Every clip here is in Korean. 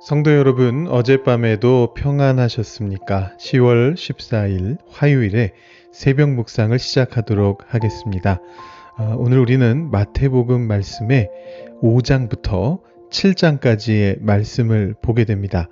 성도 여러분, 어젯밤에도 평안하셨습니까? 10월 14일 화요일에 새벽 묵상을 시작하도록 하겠습니다. 아, 오늘 우리는 마태복음 말씀의 5장부터 7장까지의 말씀을 보게 됩니다.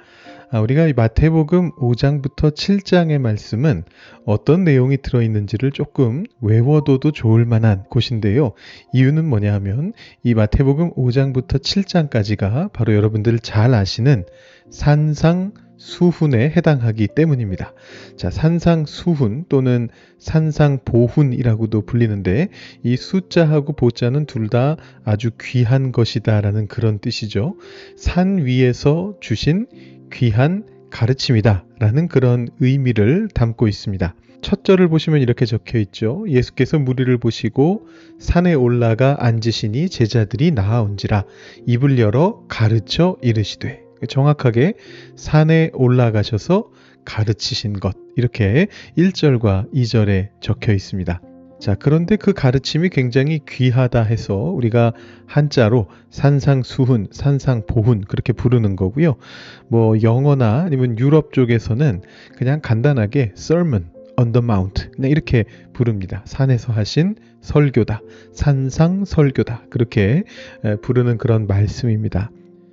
아, 우리가 이 마태복음 5장부터 7장의 말씀은 어떤 내용이 들어있는지를 조금 외워둬도 좋을 만한 곳인데요. 이유는 뭐냐 하면 이 마태복음 5장부터 7장까지가 바로 여러분들 잘 아시는 산상 수훈에 해당하기 때문입니다. 자, 산상 수훈 또는 산상 보훈이라고도 불리는데 이 숫자하고 보자는 둘 다 아주 귀한 것이다라는 그런 뜻이죠. 산 위에서 주신 귀한 가르침이다 라는 그런 의미를 담고 있습니다. 첫 절을 보시면 이렇게 적혀 있죠. 예수께서 무리를 보시고 산에 올라가 앉으시니 제자들이 나아온지라 입을 열어 가르쳐 이르시되 정확하게 산에 올라가셔서 가르치신 것 이렇게 1절과 2절에 적혀 있습니다. 자, 그런데 그 가르침이 굉장히 귀하다 해서 우리가 한자로 산상수훈, 산상보훈 그렇게 부르는 거고요. 뭐 영어나 아니면 유럽 쪽에서는 그냥 간단하게 sermon on the mount 그냥 이렇게 부릅니다. 산에서 하신 설교다. 산상 설교다. 그렇게 부르는 그런 말씀입니다.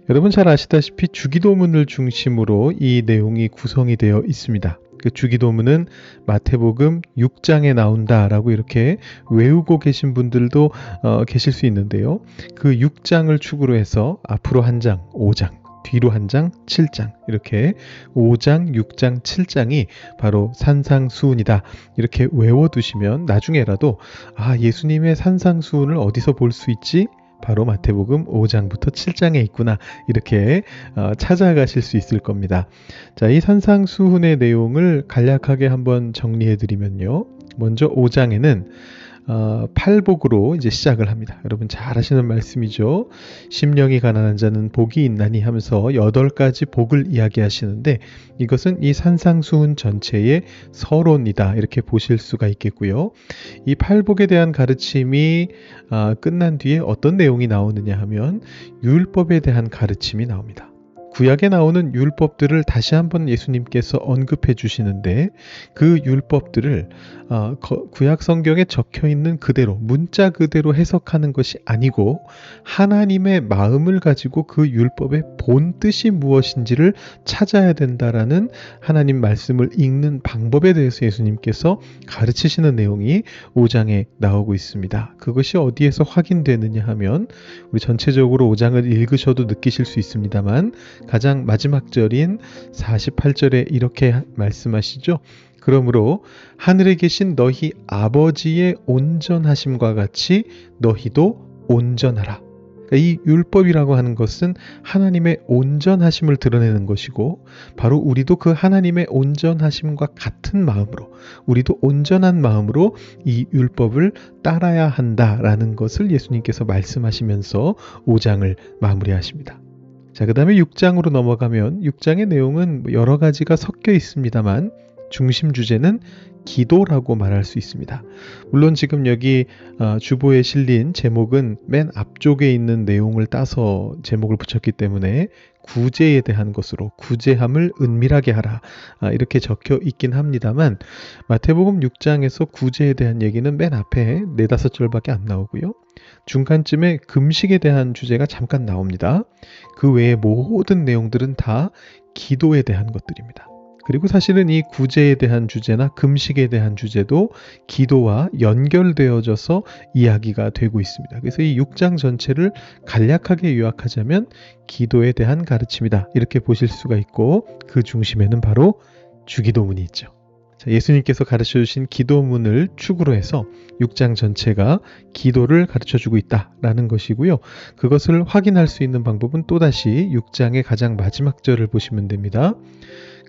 여러분 잘 아시다시피 주기도문을 중심으로 이 내용이 구성이 되어 있습니다. 그 주기도문은 마태복음 6장에 나온다라고 이렇게 외우고 계신 분들도 어, 계실 수 있는데요. 그 6장을 축으로 해서 앞으로 한 장, 5장, 뒤로 한 장, 7장 이렇게 5장, 6장, 7장이 바로 산상수훈이다. 이렇게 외워두시면 나중에라도 아 예수님의 산상수훈을 어디서 볼 수 있지? 바로 마태복음 5장부터 7장에 있구나 이렇게 어, 찾아가실 수 있을 겁니다. 자, 이 산상수훈의 내용을 간략하게 한번 정리해 드리면요. 먼저 5장에는 어, 팔복으로 이제 시작을 합니다. 여러분 잘 아시는 말씀이죠. 심령이 가난한 자는 복이 있나니 하면서 여덟 가지 복을 이야기하시는데 이것은 이 산상수훈 전체의 서론이다 이렇게 보실 수가 있겠고요. 이 팔복에 대한 가르침이 어, 끝난 뒤에 어떤 내용이 나오느냐 하면 율법에 대한 가르침이 나옵니다. 구약에 나오는 율법들을 다시 한번 예수님께서 언급해 주시는데 그 율법들을 어, 구약 성경에 적혀 있는 그대로 문자 그대로 해석하는 것이 아니고 하나님의 마음을 가지고 그 율법의 본 뜻이 무엇인지를 찾아야 된다라는 하나님 말씀을 읽는 방법에 대해서 예수님께서 가르치시는 내용이 5장에 나오고 있습니다. 그것이 어디에서 확인되느냐 하면 우리 전체적으로 5장을 읽으셔도 느끼실 수 있습니다만 가장 마지막 절인 48절에 이렇게 말씀하시죠. 그러므로 하늘에 계신 너희 아버지의 온전하심과 같이 너희도 온전하라. 그러니까 이 율법이라고 하는 것은 하나님의 온전하심을 드러내는 것이고 바로 우리도 그 하나님의 온전하심과 같은 마음으로 우리도 온전한 마음으로 이 율법을 따라야 한다라는 것을 예수님께서 말씀하시면서 5장을 마무리하십니다. 자, 그 다음에 6장으로 넘어가면 6장의 내용은 뭐 여러 가지가 섞여 있습니다만 중심 주제는 기도라고 말할 수 있습니다. 물론 지금 여기 어, 주보에 실린 제목은 맨 앞쪽에 있는 내용을 따서 제목을 붙였기 때문에 구제에 대한 것으로 구제함을 은밀하게 하라 아, 이렇게 적혀 있긴 합니다만 마태복음 6장에서 구제에 대한 얘기는 맨 앞에 네다섯 절밖에 안 나오고요. 중간쯤에 금식에 대한 주제가 잠깐 나옵니다. 그 외의 모든 내용들은 다 기도에 대한 것들입니다. 그리고 사실은 이 구제에 대한 주제나 금식에 대한 주제도 기도와 연결되어져서 이야기가 되고 있습니다. 그래서 이 6장 전체를 간략하게 요약하자면 기도에 대한 가르침이다. 이렇게 보실 수가 있고 그 중심에는 바로 주기도문이 있죠. 자, 예수님께서 가르쳐 주신 기도문을 축으로 해서 6장 전체가 기도를 가르쳐 주고 있다라는 것이고요. 그것을 확인할 수 있는 방법은 또다시 6장의 가장 마지막 절을 보시면 됩니다.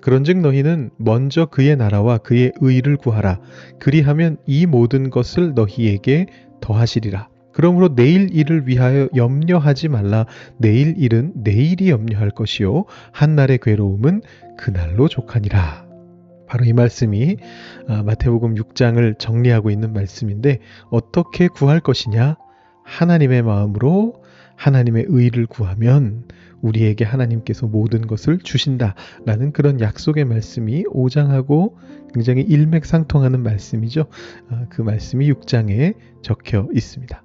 그런즉 너희는 먼저 그의 나라와 그의 의를 구하라. 그리하면 이 모든 것을 너희에게 더하시리라. 그러므로 내일 일을 위하여 염려하지 말라. 내일 일은 내일이 염려할 것이요. 한날의 괴로움은 그날로 족하니라. 바로 이 말씀이 아, 마태복음 6장을 정리하고 있는 말씀인데 어떻게 구할 것이냐? 하나님의 마음으로 하나님의 의를 구하면 우리에게 하나님께서 모든 것을 주신다라는 그런 약속의 말씀이 5장하고 굉장히 일맥상통하는 말씀이죠. 아, 그 말씀이 6장에 적혀 있습니다.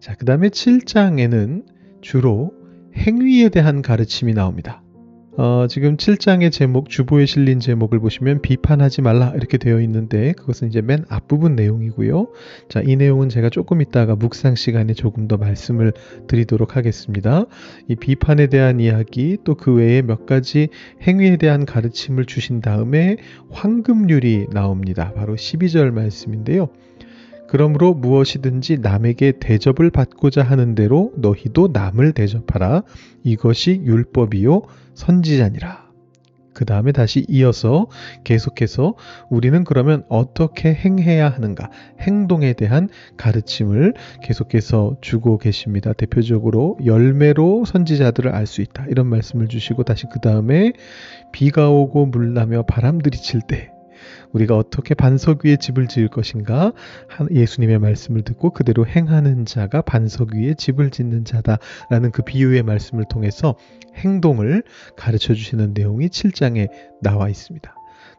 자, 그 다음에 7장에는 주로 행위에 대한 가르침이 나옵니다. 어, 지금 7장의 제목, 주보에 실린 제목을 보시면 비판하지 말라 이렇게 되어 있는데 그것은 이제 맨 앞부분 내용이고요. 자, 이 내용은 제가 조금 있다가 묵상 시간에 조금 더 말씀을 드리도록 하겠습니다. 이 비판에 대한 이야기 또 그 외에 몇 가지 행위에 대한 가르침을 주신 다음에 황금률이 나옵니다. 바로 12절 말씀인데요. 그러므로 무엇이든지 남에게 대접을 받고자 하는 대로 너희도 남을 대접하라. 이것이 율법이요 선지자니라. 그 다음에 다시 이어서 계속해서 우리는 그러면 어떻게 행해야 하는가, 행동에 대한 가르침을 계속해서 주고 계십니다. 대표적으로 열매로 선지자들을 알 수 있다. 이런 말씀을 주시고 다시 그 다음에 비가 오고 물나며 바람들이 칠 때, 우리가 어떻게 반석 위에 집을 지을 것인가 예수님의 말씀을 듣고 그대로 행하는 자가 반석 위에 집을 짓는 자다라는 그 비유의 말씀을 통해서 행동을 가르쳐 주시는 내용이 7장에 나와 있습니다.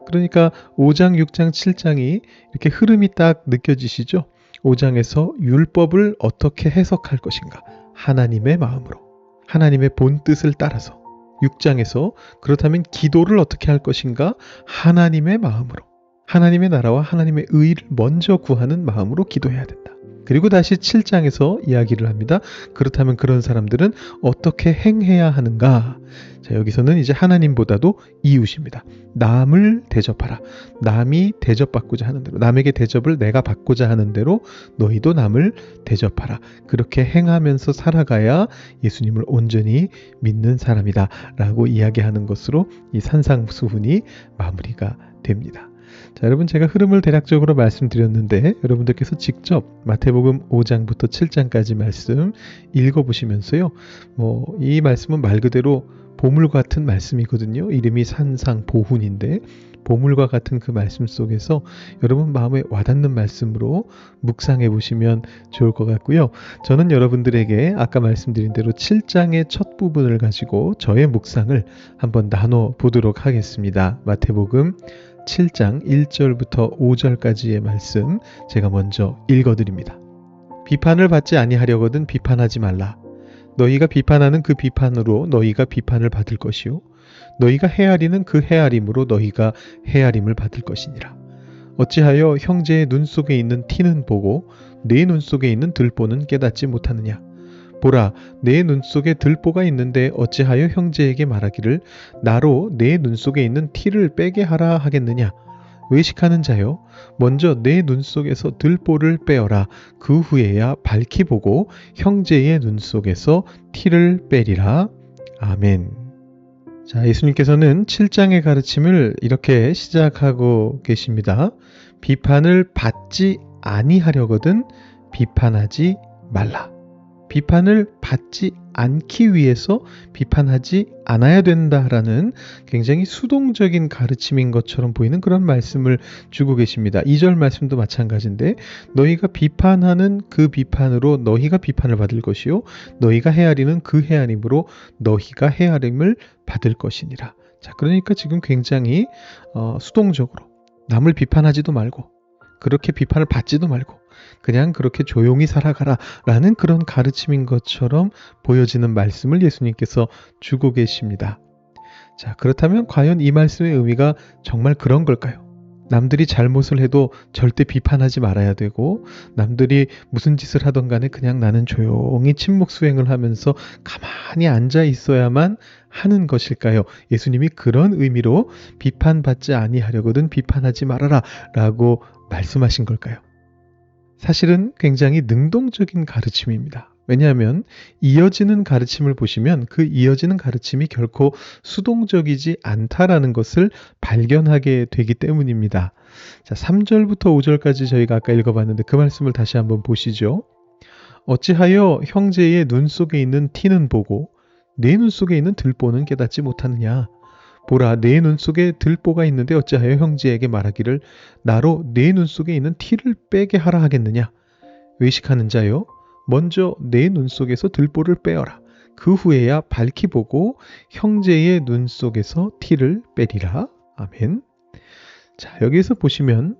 그러니까 5장, 6장, 7장이 이렇게 흐름이 딱 느껴지시죠? 5장에서 율법을 어떻게 해석할 것인가? 하나님의 마음으로. 하나님의 본 뜻을 따라서. 6장에서 그렇다면 기도를 어떻게 할 것인가? 하나님의 마음으로. 하나님의 나라와 하나님의 의를 먼저 구하는 마음으로 기도해야 된다. 그리고 다시 7장에서 이야기를 합니다. 그렇다면 그런 사람들은 어떻게 행해야 하는가? 자, 여기서는 이제 하나님보다도 이웃입니다. 남을 대접하라. 남이 대접받고자 하는 대로, 남에게 대접을 내가 받고자 하는 대로 너희도 남을 대접하라. 그렇게 행하면서 살아가야 예수님을 온전히 믿는 사람이다. 라고 이야기하는 것으로 이 산상수훈이 마무리가 됩니다. 자, 여러분 제가 흐름을 대략적으로 말씀드렸는데 여러분들께서 직접 마태복음 5장부터 7장까지 말씀 읽어 보시면서요. 뭐 이 말씀은 말 그대로 보물 같은 말씀이거든요. 이름이 산상 보훈인데 보물과 같은 그 말씀 속에서 여러분 마음에 와닿는 말씀으로 묵상해 보시면 좋을 것 같고요. 저는 여러분들에게 아까 말씀드린 대로 7장의 첫 부분을 가지고 저의 묵상을 한번 나눠 보도록 하겠습니다. 마태복음 7장 1절부터 5절까지의 말씀 제가 먼저 읽어드립니다. 비판을 받지 아니하려거든 비판하지 말라. 너희가 비판하는 그 비판으로 너희가 비판을 받을 것이요. 너희가 헤아리는 그 헤아림으로 너희가 헤아림을 받을 것이니라. 어찌하여 형제의 눈 속에 있는 티는 보고 내 눈 속에 있는 들보는 깨닫지 못하느냐? 보라, 내 눈 속에 들보가 있는데 어찌하여 형제에게 말하기를 나로 내 눈 속에 있는 티를 빼게 하라 하겠느냐? 외식하는 자여, 먼저 내 눈 속에서 들보를 빼어라. 그 후에야 밝히 보고 형제의 눈 속에서 티를 빼리라. 아멘. 자, 예수님께서는 7장의 가르침을 이렇게 시작하고 계십니다. 비판을 받지 아니하려거든 비판하지 말라. 비판을 받지 않기 위해서 비판하지 않아야 된다라는 굉장히 수동적인 가르침인 것처럼 보이는 그런 말씀을 주고 계십니다. 2절 말씀도 마찬가지인데 너희가 비판하는 그 비판으로 너희가 비판을 받을 것이요 너희가 헤아리는 그 헤아림으로 너희가 헤아림을 받을 것이니라. 자, 그러니까 지금 굉장히 어, 수동적으로 남을 비판하지도 말고 그렇게 비판을 받지도 말고 그냥 그렇게 조용히 살아가라 라는 그런 가르침인 것처럼 보여지는 말씀을 예수님께서 주고 계십니다. 자, 그렇다면 과연 이 말씀의 의미가 정말 그런 걸까요? 남들이 잘못을 해도 절대 비판하지 말아야 되고, 남들이 무슨 짓을 하던 간에 그냥 나는 조용히 침묵 수행을 하면서 가만히 앉아 있어야만 하는 것일까요? 예수님이 그런 의미로 비판받지 아니하려거든 비판하지 말아라 라고 말씀하신 걸까요? 사실은 굉장히 능동적인 가르침입니다. 왜냐하면 이어지는 가르침을 보시면 그 이어지는 가르침이 결코 수동적이지 않다라는 것을 발견하게 되기 때문입니다. 자, 3절부터 5절까지 저희가 아까 읽어봤는데 그 말씀을 다시 한번 보시죠. 어찌하여 형제의 눈 속에 있는 티는 보고 내 눈 속에 있는 들보는 깨닫지 못하느냐? 보라 내 눈 속에 들보가 있는데 어찌하여 형제에게 말하기를 나로 내 눈 속에 있는 티를 빼게 하라 하겠느냐 외식하는 자요 먼저 내 눈 속에서 들보를 빼어라. 그 후에야 밝히 보고 형제의 눈 속에서 티를 빼리라. 아멘. 자, 여기에서 보시면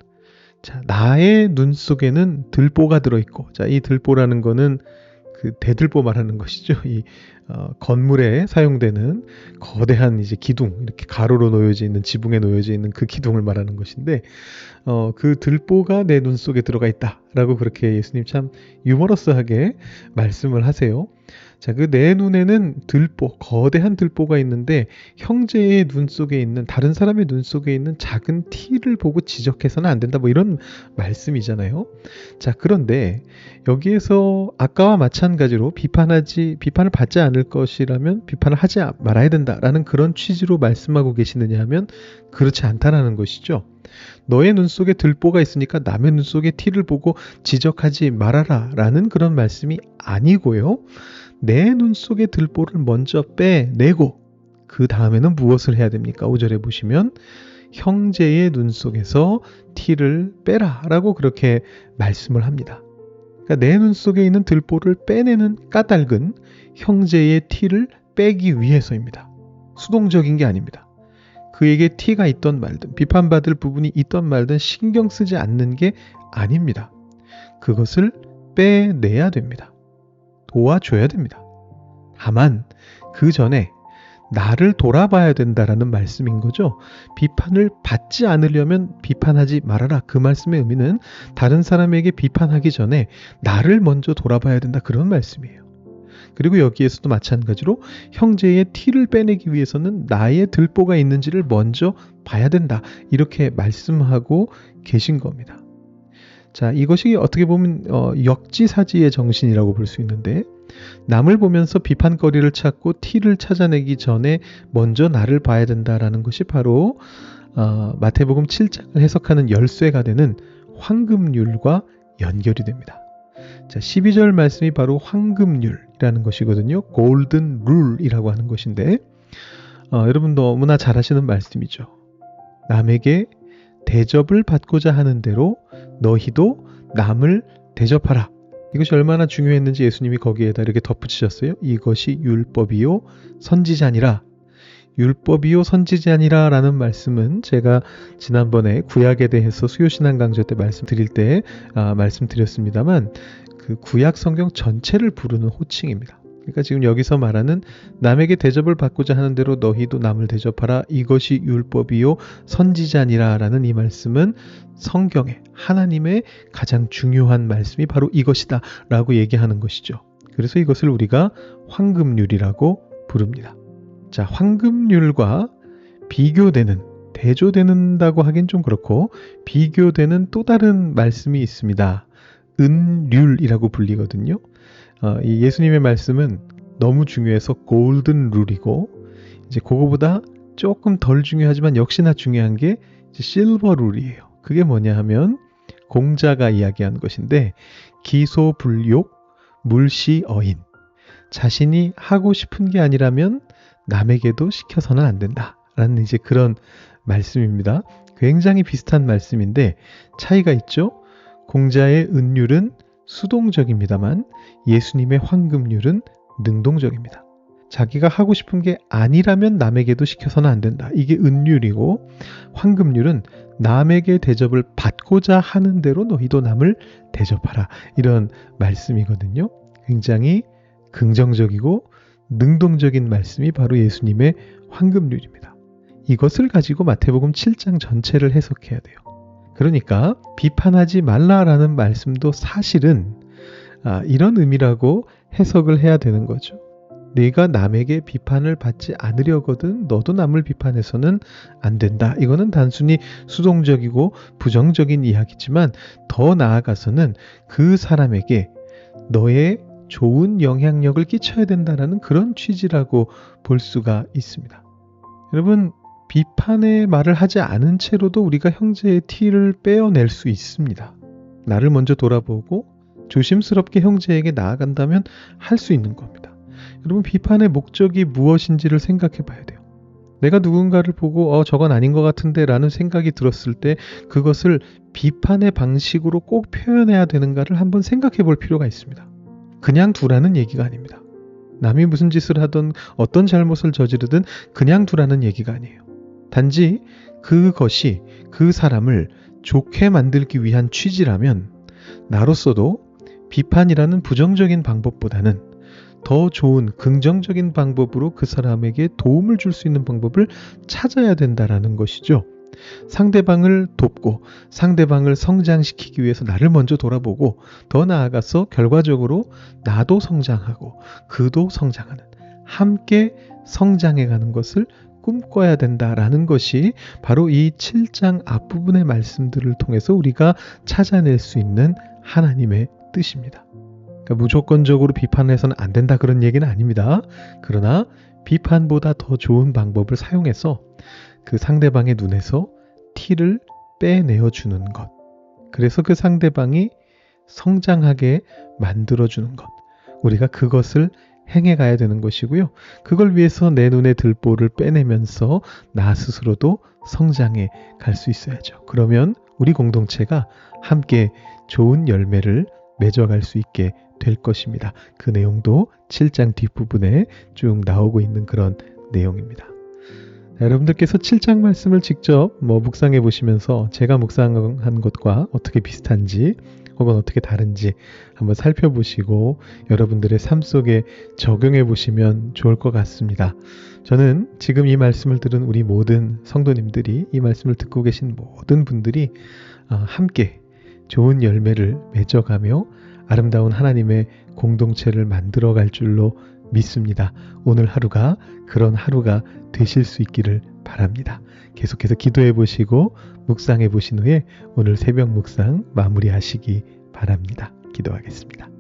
자, 나의 눈 속에는 들보가 들어 있고, 자, 이 들보라는 거는 그 대들보 말하는 것이죠. 이 어, 건물에 사용되는 거대한 이제 기둥 이렇게 가로로 놓여져 있는 지붕에 놓여져 있는 그 기둥을 말하는 것인데 어, 그 들보가 내 눈 속에 들어가 있다 라고 그렇게 예수님 참 유머러스하게 말씀을 하세요. 자, 그 내 눈에는 들보, 거대한 들보가 있는데 형제의 눈 속에 있는 다른 사람의 눈 속에 있는 작은 티를 보고 지적해서는 안 된다. 뭐 이런 말씀이잖아요. 자, 그런데 여기에서 아까와 마찬가지로 비판하지 비판을 받지 않을 것이라면 비판을 하지 말아야 된다라는 그런 취지로 말씀하고 계시느냐 하면 그렇지 않다라는 것이죠. 너의 눈 속에 들보가 있으니까 남의 눈 속에 티를 보고 지적하지 말아라 라는 그런 말씀이 아니고요. 내 눈 속에 들보를 먼저 빼내고 그 다음에는 무엇을 해야 됩니까? 5절에 보시면 형제의 눈 속에서 티를 빼라 라고 그렇게 말씀을 합니다. 그러니까 내 눈 속에 있는 들보를 빼내는 까닭은 형제의 티를 빼기 위해서입니다. 수동적인 게 아닙니다. 그에게 티가 있던 말든 비판받을 부분이 있던 말든 신경 쓰지 않는 게 아닙니다. 그것을 빼내야 됩니다. 도와줘야 됩니다. 다만 그 전에 나를 돌아봐야 된다라는 말씀인 거죠. 비판을 받지 않으려면 비판하지 말아라. 그 말씀의 의미는 다른 사람에게 비판하기 전에 나를 먼저 돌아봐야 된다. 그런 말씀이에요. 그리고 여기에서도 마찬가지로 형제의 티를 빼내기 위해서는 나의 들보가 있는지를 먼저 봐야 된다. 이렇게 말씀하고 계신 겁니다. 자, 이것이 어떻게 보면 어, 역지사지의 정신이라고 볼 수 있는데 남을 보면서 비판거리를 찾고 티를 찾아내기 전에 먼저 나를 봐야 된다라는 것이 바로 어, 마태복음 7장을 해석하는 열쇠가 되는 황금률과 연결이 됩니다. 자, 12절 말씀이 바로 황금률 이라는 것이거든요. 골든 룰이라고 하는 것인데 어, 여러분 너무나 잘 아시는 말씀이죠. 남에게 대접을 받고자 하는 대로 너희도 남을 대접하라. 이것이 얼마나 중요했는지 예수님이 거기에다 이렇게 덧붙이셨어요. 이것이 율법이요 선지자니라. 율법이요 선지자니라 라는 말씀은 제가 지난번에 구약에 대해서 수요신앙 강좌 때 말씀드릴 때 아, 말씀드렸습니다만 그 구약 성경 전체를 부르는 호칭입니다. 그러니까 지금 여기서 말하는 남에게 대접을 받고자 하는 대로 너희도 남을 대접하라 이것이 율법이요 선지자니라라는 이 말씀은 성경에 하나님의 가장 중요한 말씀이 바로 이것이다라고 얘기하는 것이죠. 그래서 이것을 우리가 황금률이라고 부릅니다. 자, 황금률과 비교되는 대조되는다고 하긴 좀 그렇고 비교되는 또 다른 말씀이 있습니다. 은률이라고 불리거든요. 어, 이 예수님의 말씀은 너무 중요해서 골든 룰이고 이제 그거보다 조금 덜 중요하지만 역시나 중요한 게 실버 룰이에요. 그게 뭐냐 하면 공자가 이야기한 것인데 기소 불욕 물시 어인 자신이 하고 싶은 게 아니라면 남에게도 시켜서는 안 된다. 라는 이제 그런 말씀입니다. 굉장히 비슷한 말씀인데 차이가 있죠. 공자의 은율은 수동적입니다만 예수님의 황금률은 능동적입니다. 자기가 하고 싶은 게 아니라면 남에게도 시켜서는 안 된다. 이게 은율이고 황금률은 남에게 대접을 받고자 하는 대로 너희도 남을 대접하라. 이런 말씀이거든요. 굉장히 긍정적이고 능동적인 말씀이 바로 예수님의 황금률입니다. 이것을 가지고 마태복음 7장 전체를 해석해야 돼요. 그러니까 비판하지 말라라는 말씀도 사실은 아, 이런 의미라고 해석을 해야 되는 거죠. 네가 남에게 비판을 받지 않으려거든 너도 남을 비판해서는 안 된다. 이거는 단순히 수동적이고 부정적인 이야기지만 더 나아가서는 그 사람에게 너의 좋은 영향력을 끼쳐야 된다라는 그런 취지라고 볼 수가 있습니다. 여러분 비판의 말을 하지 않은 채로도 우리가 형제의 티를 빼어낼 수 있습니다. 나를 먼저 돌아보고 조심스럽게 형제에게 나아간다면 할 수 있는 겁니다. 여러분, 비판의 목적이 무엇인지를 생각해 봐야 돼요. 내가 누군가를 보고, 어, 저건 아닌 것 같은데 라는 생각이 들었을 때 그것을 비판의 방식으로 꼭 표현해야 되는가를 한번 생각해 볼 필요가 있습니다. 그냥 두라는 얘기가 아닙니다. 남이 무슨 짓을 하든 어떤 잘못을 저지르든 그냥 두라는 얘기가 아니에요. 단지 그것이 그 사람을 좋게 만들기 위한 취지라면 나로서도 비판이라는 부정적인 방법보다는 더 좋은 긍정적인 방법으로 그 사람에게 도움을 줄 수 있는 방법을 찾아야 된다라는 것이죠. 상대방을 돕고 상대방을 성장시키기 위해서 나를 먼저 돌아보고 더 나아가서 결과적으로 나도 성장하고 그도 성장하는 함께 성장해 가는 것을 꿈꿔야 된다라는 것이 바로 이 7장 앞부분의 말씀들을 통해서 우리가 찾아낼 수 있는 하나님의 뜻입니다. 그러니까 무조건적으로 비판해서는 안 된다 그런 얘기는 아닙니다. 그러나 비판보다 더 좋은 방법을 사용해서 그 상대방의 눈에서 티를 빼내어 주는 것. 그래서 그 상대방이 성장하게 만들어 주는 것. 우리가 그것을 행해 가야 되는 것이고요. 그걸 위해서 내 눈에 들보를 빼내면서 나 스스로도 성장해 갈 수 있어야죠. 그러면 우리 공동체가 함께 좋은 열매를 맺어갈 수 있게 될 것입니다. 그 내용도 7장 뒷부분에 쭉 나오고 있는 그런 내용입니다. 여러분들께서 7장 말씀을 직접 뭐 묵상해 보시면서 제가 묵상한 것과 어떻게 비슷한지 혹은 어떻게 다른지 한번 살펴보시고 여러분들의 삶 속에 적용해 보시면 좋을 것 같습니다. 저는 지금 이 말씀을 들은 우리 모든 성도님들이 이 말씀을 듣고 계신 모든 분들이 어, 함께 좋은 열매를 맺어가며 아름다운 하나님의 공동체를 만들어 갈 줄로 믿습니다. 오늘 하루가 그런 하루가 되실 수 있기를 바랍니다. 계속해서 기도해 보시고 묵상해 보신 후에 오늘 새벽 묵상 마무리하시기 바랍니다. 기도하겠습니다.